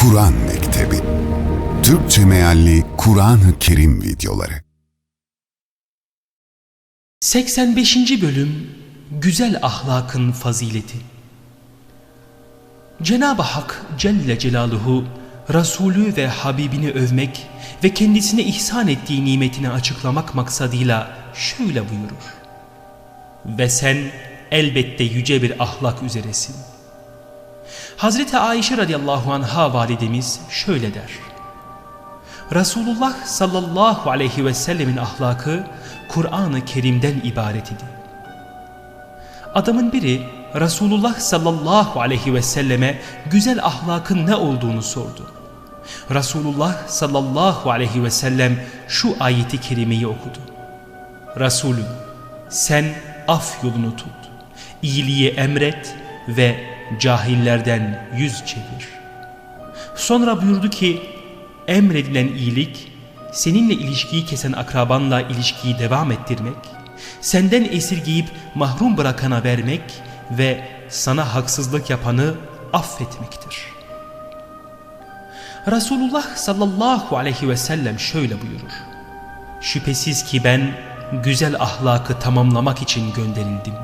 Kur'an Mektebi Türkçe mealli Kur'an-ı Kerim videoları 85. Bölüm Güzel Ahlakın Fazileti Cenab-ı Hak Celle Celaluhu Resulü ve Habibini övmek ve kendisine ihsan ettiği nimetini açıklamak maksadıyla şöyle buyurur. Ve sen elbette yüce bir ahlak üzeresin. Hazreti Ayşe radıyallahu anha validemiz şöyle der. Resulullah sallallahu aleyhi ve sellemin ahlakı Kur'an-ı Kerim'den ibaret idi. Adamın biri Resulullah sallallahu aleyhi ve selleme güzel ahlakın ne olduğunu sordu. Resulullah sallallahu aleyhi ve sellem şu ayeti kerimeyi okudu. Resulüm sen af yolunu tut, iyiliği emret ve cahillerden yüz çevir. Sonra buyurdu ki emredilen iyilik seninle ilişkiyi kesen akrabanla ilişkiyi devam ettirmek, senden esirgeyip mahrum bırakana vermek ve sana haksızlık yapanı affetmektir. Resulullah sallallahu aleyhi ve sellem şöyle buyurur. Şüphesiz ki ben güzel ahlakı tamamlamak için gönderildim.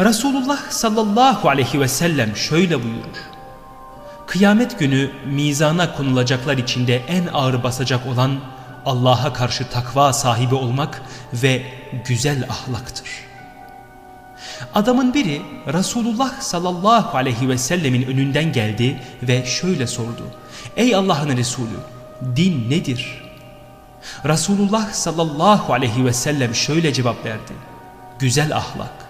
Resulullah sallallahu aleyhi ve sellem şöyle buyurur. Kıyamet günü mizana konulacaklar içinde en ağır basacak olan Allah'a karşı takva sahibi olmak ve güzel ahlaktır. Adamın biri Resulullah sallallahu aleyhi ve sellemin önünden geldi ve şöyle sordu. Ey Allah'ın Resulü din nedir? Resulullah sallallahu aleyhi ve sellem şöyle cevap verdi. Güzel ahlak.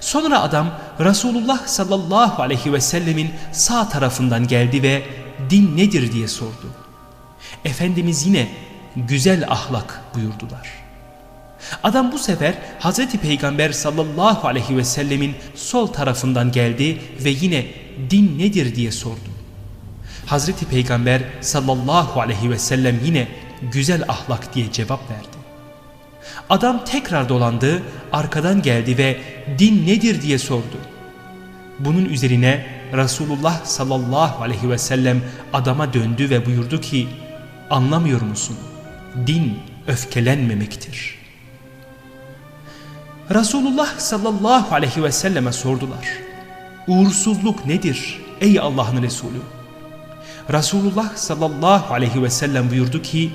Sonra adam Resulullah sallallahu aleyhi ve sellemin sağ tarafından geldi ve din nedir diye sordu. Efendimiz yine güzel ahlak buyurdular. Adam bu sefer Hazreti Peygamber sallallahu aleyhi ve sellemin sol tarafından geldi ve yine din nedir diye sordu. Hazreti Peygamber sallallahu aleyhi ve sellem yine güzel ahlak diye cevap verdi. Adam tekrar dolandı, arkadan geldi ve din nedir diye sordu. Bunun üzerine Resulullah sallallahu aleyhi ve sellem adama döndü ve buyurdu ki anlamıyor musun? Din öfkelenmemektir. Resulullah sallallahu aleyhi ve selleme sordular. Uğursuzluk nedir ey Allah'ın Resulü? Resulullah sallallahu aleyhi ve sellem buyurdu ki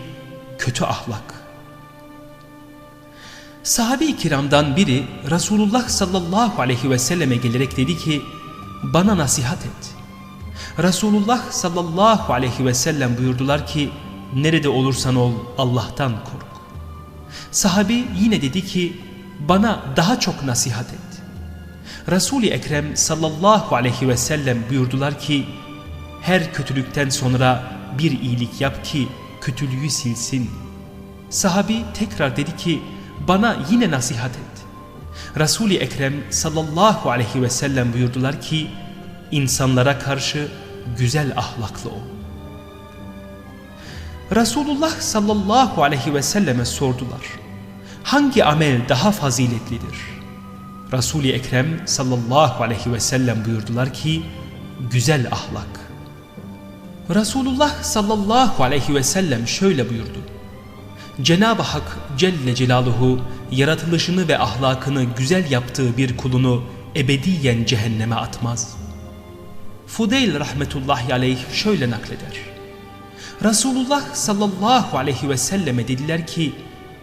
kötü ahlak. Sahabe-i kiramdan biri Resulullah sallallahu aleyhi ve selleme gelerek dedi ki bana nasihat et. Resulullah sallallahu aleyhi ve sellem buyurdular ki nerede olursan ol Allah'tan kork. Sahabi yine dedi ki bana daha çok nasihat et. Resul-i Ekrem sallallahu aleyhi ve sellem buyurdular ki her kötülükten sonra bir iyilik yap ki kötülüğü silsin. Sahabi tekrar dedi ki bana yine nasihat et. Resul-i Ekrem sallallahu aleyhi ve sellem buyurdular ki insanlara karşı güzel ahlaklı ol. Resulullah sallallahu aleyhi ve selleme sordular. Hangi amel daha faziletlidir? Resul-i Ekrem sallallahu aleyhi ve sellem buyurdular ki güzel ahlak. Resulullah sallallahu aleyhi ve sellem şöyle buyurdu. Cenab-ı Hak Celle Celaluhu yaratılışını ve ahlakını güzel yaptığı bir kulunu ebediyen cehenneme atmaz. Fudeyl rahmetullahi aleyh şöyle nakleder. Resulullah sallallahu aleyhi ve selleme dediler ki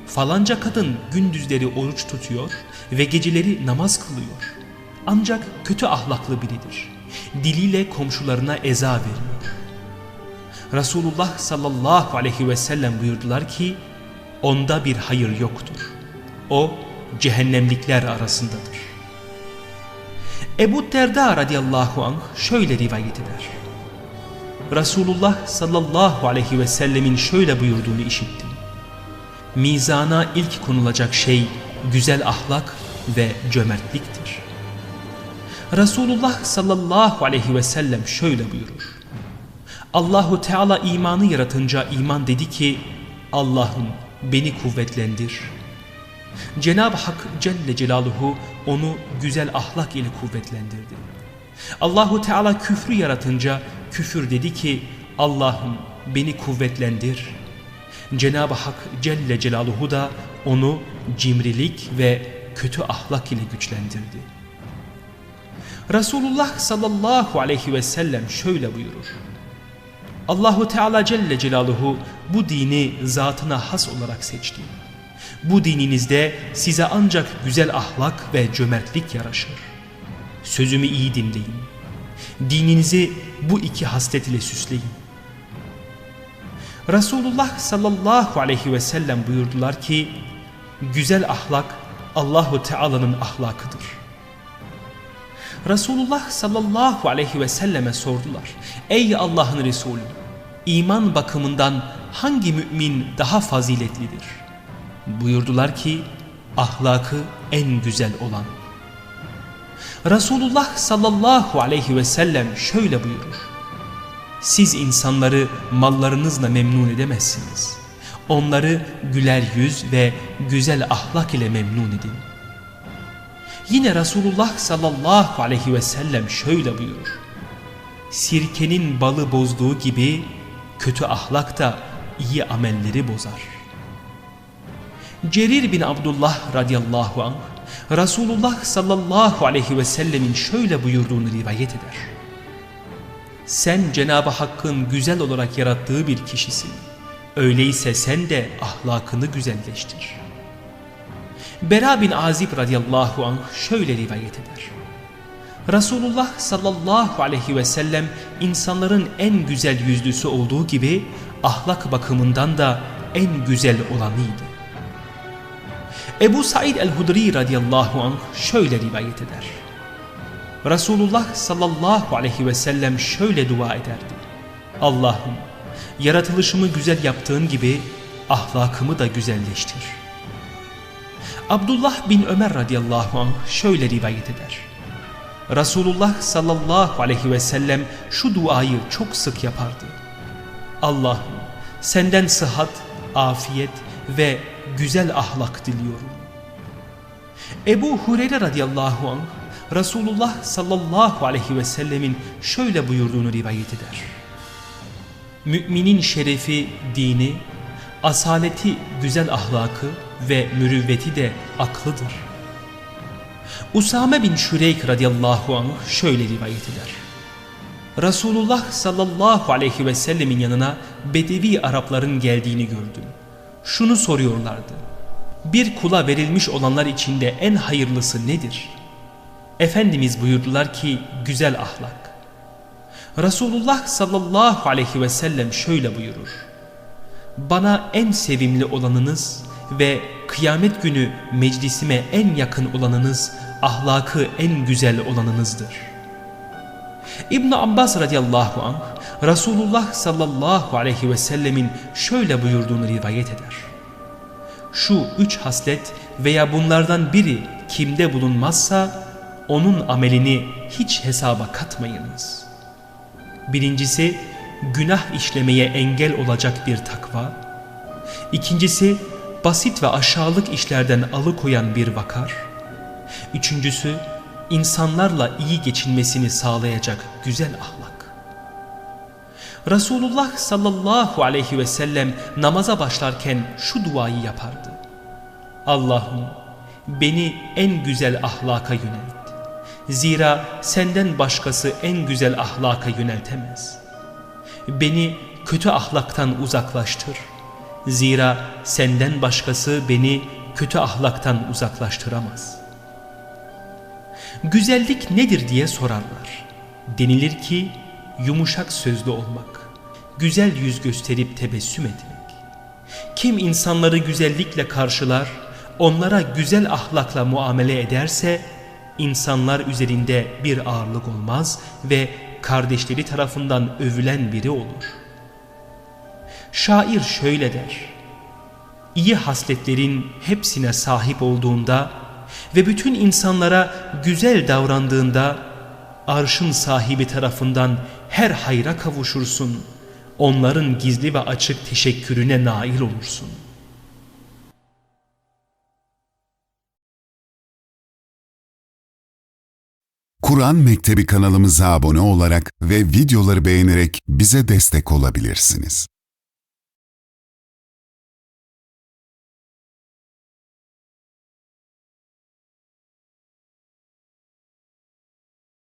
falanca kadın gündüzleri oruç tutuyor ve geceleri namaz kılıyor. Ancak kötü ahlaklı biridir. Diliyle komşularına eza veriyor. Resulullah sallallahu aleyhi ve sellem buyurdular ki onda bir hayır yoktur. O cehennemlikler arasındadır. Ebu Derda radıyallahu anh şöyle rivayet eder. Resulullah sallallahu aleyhi ve sellemin şöyle buyurduğunu işittim. Mizana ilk konulacak şey güzel ahlak ve cömertliktir. Resulullah sallallahu aleyhi ve sellem şöyle buyurur. Allahu Teala imanı yaratınca iman dedi ki Allah'ım beni kuvvetlendir. Cenab-ı Hak Celle Celaluhu onu güzel ahlak ile kuvvetlendirdi. Allahu Teala küfrü yaratınca küfür dedi ki Allah'ım beni kuvvetlendir. Cenab-ı Hak Celle Celaluhu da onu cimrilik ve kötü ahlak ile güçlendirdi. Resulullah sallallahu aleyhi ve sellem şöyle buyurur. Allahu Teala Celle Celaluhu bu dini zatına has olarak seçti. Bu dininizde size ancak güzel ahlak ve cömertlik yaraşır. Sözümü iyi dinleyin. Dininizi bu iki haslet ile süsleyin. Resulullah sallallahu aleyhi ve sellem buyurdular ki, güzel ahlak Allahu Teala'nın ahlakıdır. Resulullah sallallahu aleyhi ve selleme sordular. Ey Allah'ın Resulü, iman bakımından hangi mümin daha faziletlidir? Buyurdular ki, ahlakı en güzel olan. Resulullah sallallahu aleyhi ve sellem şöyle buyurur. Siz insanları mallarınızla memnun edemezsiniz. Onları güler yüz ve güzel ahlak ile memnun edin. Yine Resulullah sallallahu aleyhi ve sellem şöyle buyurur. Sirkenin balı bozduğu gibi kötü ahlak da iyi amelleri bozar. Cerir bin Abdullah radıyallahu anh Resulullah sallallahu aleyhi ve sellemin şöyle buyurduğunu rivayet eder. Sen Cenab-ı Hakk'ın güzel olarak yarattığı bir kişisin. Öyleyse sen de ahlakını güzelleştir. Bera bin Azib radıyallahu anh şöyle rivayet eder. Resulullah sallallahu aleyhi ve sellem insanların en güzel yüzlüsü olduğu gibi ahlak bakımından da en güzel olanıydı. Ebu Said el-Hudri radıyallahu anh şöyle rivayet eder. Resulullah sallallahu aleyhi ve sellem şöyle dua ederdi. Allah'ım yaratılışımı güzel yaptığın gibi ahlakımı da güzelleştir. Abdullah bin Ömer radıyallahu anh şöyle rivayet eder. Resulullah sallallahu aleyhi ve sellem şu duayı çok sık yapardı. Allah'ım senden sıhhat, afiyet ve güzel ahlak diliyorum. Ebu Hureyre radıyallahu anh Resulullah sallallahu aleyhi ve sellemin şöyle buyurduğunu rivayet eder. Müminin şerefi, dini, asaleti, güzel ahlakı ve mürüvveti de aklıdır. Usame bin Şüreyk radıyallahu anh şöyle rivayet eder. Resulullah sallallahu aleyhi ve sellemin yanına Bedevi Arapların geldiğini gördüm. Şunu soruyorlardı. Bir kula verilmiş olanlar içinde en hayırlısı nedir? Efendimiz buyurdular ki güzel ahlak. Resulullah sallallahu aleyhi ve sellem şöyle buyurur. Bana en sevimli olanınız ve kıyamet günü meclisime en yakın olanınız ahlakı en güzel olanınızdır. İbn Abbas radıyallahu anh Resulullah sallallahu aleyhi ve sellemin şöyle buyurduğunu rivayet eder. Şu üç haslet veya bunlardan biri kimde bulunmazsa onun amelini hiç hesaba katmayınız. Birincisi günah işlemeye engel olacak bir takva. İkincisi basit ve aşağılık işlerden alıkoyan bir vakar. Üçüncüsü insanlarla iyi geçinmesini sağlayacak güzel ahlak. Resulullah sallallahu aleyhi ve sellem namaza başlarken şu duayı yapardı. Allah'ım beni en güzel ahlaka yönelt. Zira senden başkası en güzel ahlaka yöneltemez. Beni kötü ahlaktan uzaklaştır. Zira senden başkası beni kötü ahlaktan uzaklaştıramaz. Güzellik nedir diye sorarlar. Denilir ki yumuşak sözlü olmak, güzel yüz gösterip tebessüm etmek. Kim insanları güzellikle karşılar, onlara güzel ahlakla muamele ederse, insanlar üzerinde bir ağırlık olmaz ve kardeşleri tarafından övülen biri olur. Şair şöyle der, İyi hasletlerin hepsine sahip olduğunda ve bütün insanlara güzel davrandığında arşın sahibi tarafından her hayra kavuşursun. Onların gizli ve açık teşekkürüne nail olursun. Kur'an Mektebi kanalımıza abone olarak ve videoları beğenerek bize destek olabilirsiniz.